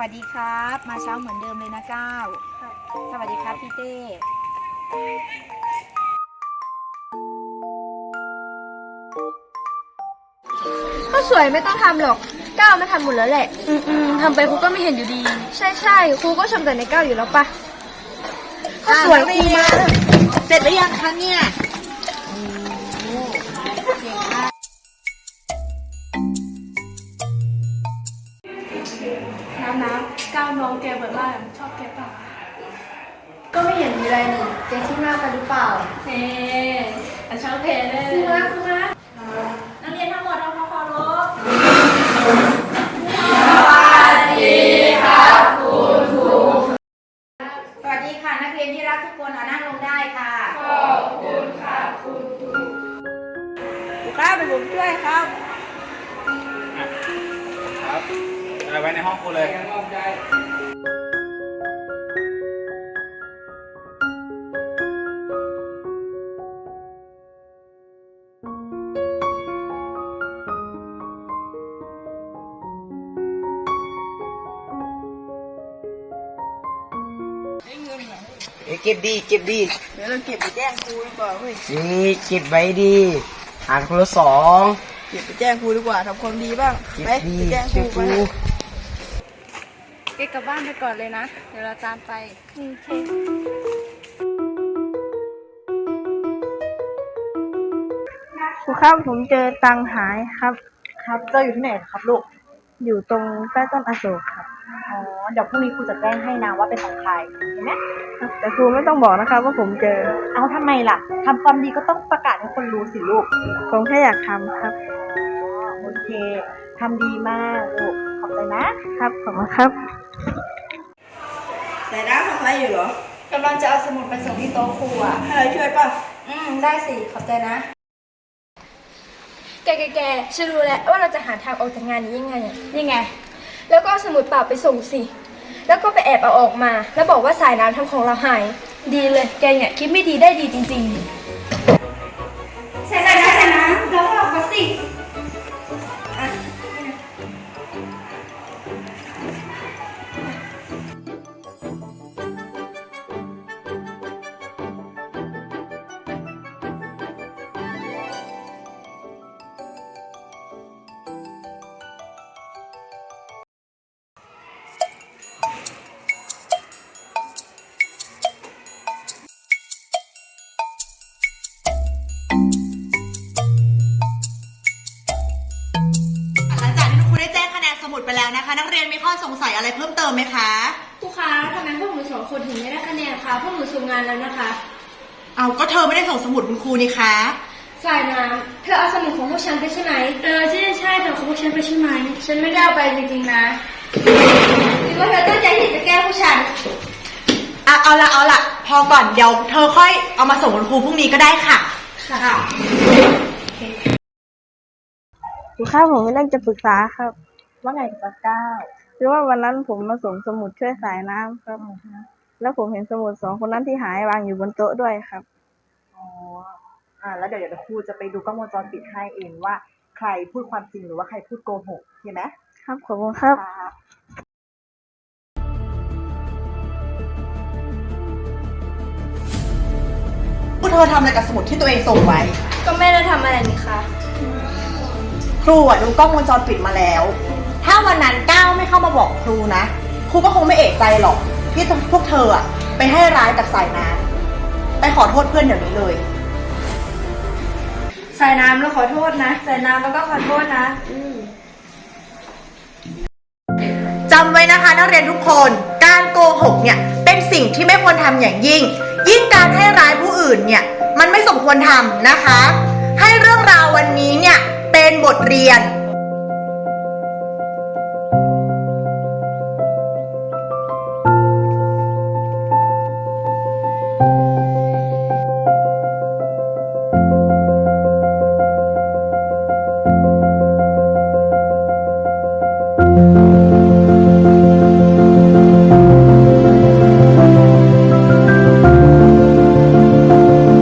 วัสดีครับ มาเช้าเหมือนเดิมเลยนะก้าวสวัสดีครับพี่เต้ก็สวยไม่ต้องทำหรอกก้าวมาทำหมดแล้วแหละ อืมอืมทำไปครูก็ไม่เห็นอยู่ดี ใช่ใช่ครูก็ชมแต่ในก้าวอยู่แล้วปะก็สวยครูมา เสร็จหรือยังคะเนี่ย ก้าวน้องแกเบิดล่าชอบแกเปล่าก็ไม่เห็นมีอะไรนี่แกคิดมากไปหรือเปล่าเฮ้แต่ชอบเพลเลยครูมาครูมานักเรียนทั้งหมดทำความเคารพสวัสดีค่ะนักเรียนที่รักทุกคนอะนั่งลงได้ค่ะขอบคุณค่ะคุณครูครูครับเป็นผมช่วยครับ ครับ อะไรไว้ในห้องกูเลย เอ้ยเก็บดีเก็บดี เดี๋ยวเราเก็บไปแจ้งครูดีกว่าเฮ้ย นี่เก็บไว้ดีหารคนละสอง เก็บไปแจ้งครูดีกว่าทำความดีบ้าง เก็บไปดีไปแจ้งคเก็รูบไป กูแกกลับบ้านไปก่อนเลยนะ เดี๋ยวเราตามไป โอเคครูครับผมเจอตังค์หายครับ ครับเจออยู่ที่ไหนครับลูก อยู่ตรงใต้ต้นอโศกครับ อ๋อ เดี๋ยวพรุ่งนี้ครูจะแจ้งให้นะว่าเป็นของใครเห็นไหมแต่ครูไม่ต้องบอกนะครับว่าผมเจอ เอาทำไมล่ะทำความดีก็ต้องประกาศให้คนรู้สิลูก ผมแค่อยากทำครับ โอเค ทำดีมากลูกขอบใจนะครับ ขอบคุณครับแต่ด้าทำอะไรอยู่เหรอกำลังจะเอาสมุดไปส่งที่โต๊ะครูอะ ให้เราช่วยป่ะ อืม ได้สิ ขอบใจนะ แกแกแกฉันรู้แล้วว่าเราจะหาทางออกจากงานนี้ยังไงอะยังไง แล้วก็เอาสมุดเปล่าไปส่งสิ แล้วก็ไปแอบเอาออกมา แล้วบอกว่าสายน้ำทำของเราหาย ดีเลย แกเนี่ยคิดไม่ดีได้ดีจริง ๆ นะคะนักเรียนมีข้อสงสัยอะไรเพิ่มเติมไหมคะครูคะทำไมพวกหนูสองคนถึงไม่ได้คะแนนคะพวกหนูส่งงานแล้วนะคะ เอาก็เธอไม่ได้ส่งสมุดคุณครูนี่คะสายน้ำเธอเอาสมุดของพวกฉันไปใช่ไหมเออใช่ใช่เธอของพวกฉันไปใช่ไหมฉันไม่ได้เอาไปจริงๆนะหรือว่าเธอตั้งใจที่จะแกล้งพวกฉันอะเอาละเอาละพอก่อนเดี๋ยวเธอค่อยเอามาส่งคุณครูพรุ่งนี้ก็ได้ค่ะ ค่ะครูครับผมมีเรื่องจะปรึกษาครับ ว่าไงกับก้าวคือว่าวันนั้นผมมาส่งสมุดช่วยสายน้ำครับแล้วผมเห็นสมุดสองคนนั้นที่หายวางอยู่บนโต๊ะด้วยครับ อ๋ออ่าแล้วเดี๋ยวเดี๋ยวครูจะไปดูกล้องวงจรปิดให้เองว่า ใครพูดความจริงหรือว่าใครพูดโกหกเห็นไหม ครับขอบคุณครับ ครับพวกเธอทำอะไรกับสมุดที่ตัวเองส่งไว้ ก็ไม่ได้ทำอะไรนี่คะครูอะดูกล้องวงจรปิดมาแล้ว ถ้าวันนั้นก้าวไม่เข้ามาบอกครูนะ ครูก็คงไม่เอกใจหรอกที่พวกเธออะไปให้ร้ายกับสายน้ำไปขอโทษเพื่อนเดี๋ยวนี้เลยสายน้ำเราขอโทษนะสายน้ำแล้วก็ขอโทษนะ จำไว้นะคะนักเรียนทุกคนการโกหกเนี่ยเป็นสิ่งที่ไม่ควรทำอย่างยิ่ง ยิ่งการให้ร้ายผู้อื่นเนี่ย มันไม่สมควรทำนะคะ